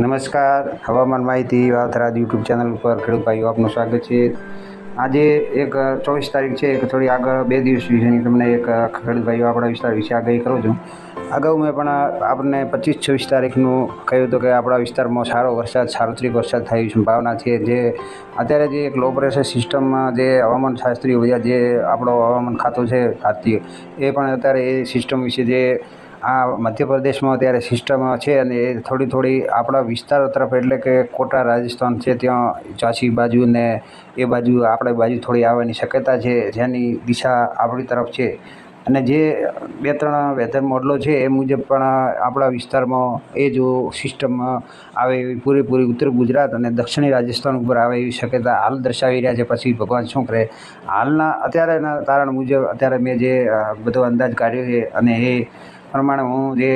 નમસ્કાર. હવામાન માહિતી વાવથરા યુટ્યુબ ચેનલ ઉપર ખેડૂત ભાઈઓ, આપનું સ્વાગત છે. આજે એક ચોવીસ તારીખ છે, એક થોડી આગળ બે દિવસ વિશેની તમને એક ખેડૂત ભાઈઓ આપણા વિસ્તાર વિશે આગાહી કરું છું. અગાઉ મેં પણ આપણને પચીસ, છવ્વીસ તારીખનું કહ્યું હતું કે આપણા વિસ્તારમાં સારો વરસાદ સાર્વત્રિક વરસાદ થાય સંભાવના છે. જે અત્યારે જે એક લો પ્રેશર સિસ્ટમમાં જે હવામાન શાસ્ત્રીઓ બધા જે આપણો હવામાન ખાતું છે ભારતીય, એ પણ અત્યારે એ સિસ્ટમ વિશે જે આ મધ્યપ્રદેશમાં અત્યારે સિસ્ટમ છે અને એ થોડી થોડી આપણા વિસ્તારો તરફ એટલે કે કોટા રાજસ્થાન છે, ત્યાં ઝાંસી બાજુ ને એ બાજુ, આપણે બાજુ થોડી આવવાની શક્યતા છે, જેની દિશા આપણી તરફ છે. અને જે બે ત્રણ વેધર મોડલો છે એ મુજબ પણ આપણા વિસ્તારમાં એ જો સિસ્ટમ આવે એવી પૂરેપૂરી ઉત્તર ગુજરાત અને દક્ષિણી રાજસ્થાન ઉપર આવે એવી શક્યતા હાલ દર્શાવી રહ્યા છે. પછી ભગવાન શું કરે? હાલના અત્યારેના તારણ મુજબ અત્યારે મેં જે બધો અંદાજ કાઢ્યો છે અને એ પ્રમાણે હું જે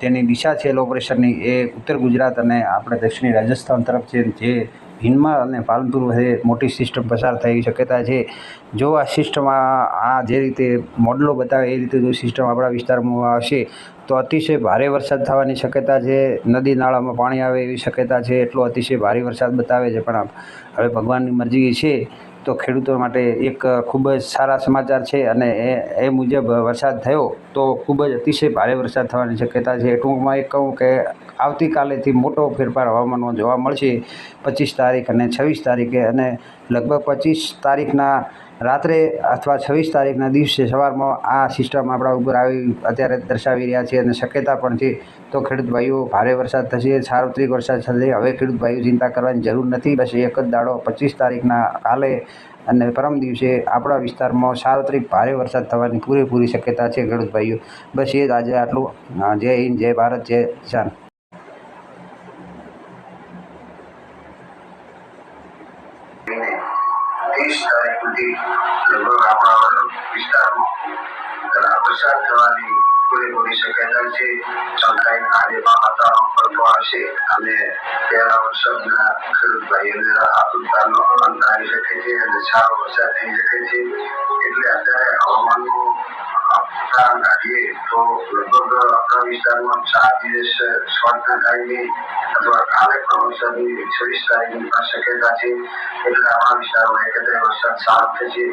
તેની દિશા છે લો પ્રેશરની એ ઉત્તર ગુજરાત અને આપણે દક્ષિણી રાજસ્થાન તરફ છે. જે હિન્દમાં અને પાલનપુર વચ્ચે મોટી સિસ્ટમ પસાર થઈ શક્યતા છે. જો આ સિસ્ટમ આ જે રીતે મોડલો બતાવે, એ રીતે જો સિસ્ટમ આપણા વિસ્તારમાં આવશે, તો અતિશય ભારે વરસાદ થવાની શક્યતા છે. નદી નાળામાં પાણી આવે એવી શક્યતા છે. એટલો અતિશય ભારે વરસાદ બતાવે છે. પણ હવે ભગવાનની મરજી છે, તો ખેડૂતો માટે એક ખૂબ જ સારા સમાચાર છે અને એ એ મુજબ વરસાદ થયો, તો ખૂબ જ અતિશય ભારે વરસાદ થવાની શક્યતા છે. ટૂંકમાં એક કહું કે આવતીકાલેથી મોટો ફેરફાર હવામાનમાં જોવા મળશે. પચીસ તારીખ અને છવ્વીસ તારીખે અને લગભગ પચીસ તારીખના રાત્રે અથવા છવ્વીસ તારીખના દિવસે સવારમાં આ સિસ્ટમ આપણા ઉપર આવી અત્યારે દર્શાવી રહ્યા છે અને શક્યતા પણ છે તો ખેડૂત ભાઈઓ, ભારે વરસાદ થશે, સાર્વત્રિક વરસાદ થશે. હવે ખેડૂત ભાઈઓ ચિંતા કરવાની જરૂર નથી. બસ એક જ દાડો પચીસ તારીખના કાલે અને પરમ દિવસે આપણા વિસ્તારમાં સાર્વત્રિક ભારે વરસાદ થવાની પૂરેપૂરી શક્યતા છે ખેડૂત ભાઈઓ. બસ એ જ આજે આટલું. જય હિન્દ, જય ભારત, જય કિસાન. લઈને ત્રીસ તારીખ સુધી લગભગ આપણા વિસ્તારમાં વરસાદ થવાની પૂરેપૂરી શક્યતા છે. ચમકાઈને આજે વાતાવરણ પલટો આવશે અને પહેલા વરસાદના ખેડૂત ભાઈઓને આતુરતાનો અંત આવી શકે છે અને સારો વરસાદ થઈ શકે છે. એટલે અત્યારે હવામાનનું આપતા કાઢીએ તો લગભગ આપણા વિસ્તારમાં ચાર દિવસ સ્વાર્થના થાય અથવા કાલે પણ વરસાદની છવ્વીસ તારીખની પણ શક્યતા છે એટલે આપણા વિસ્તારમાં એકત્રે વરસાદ સારો થશે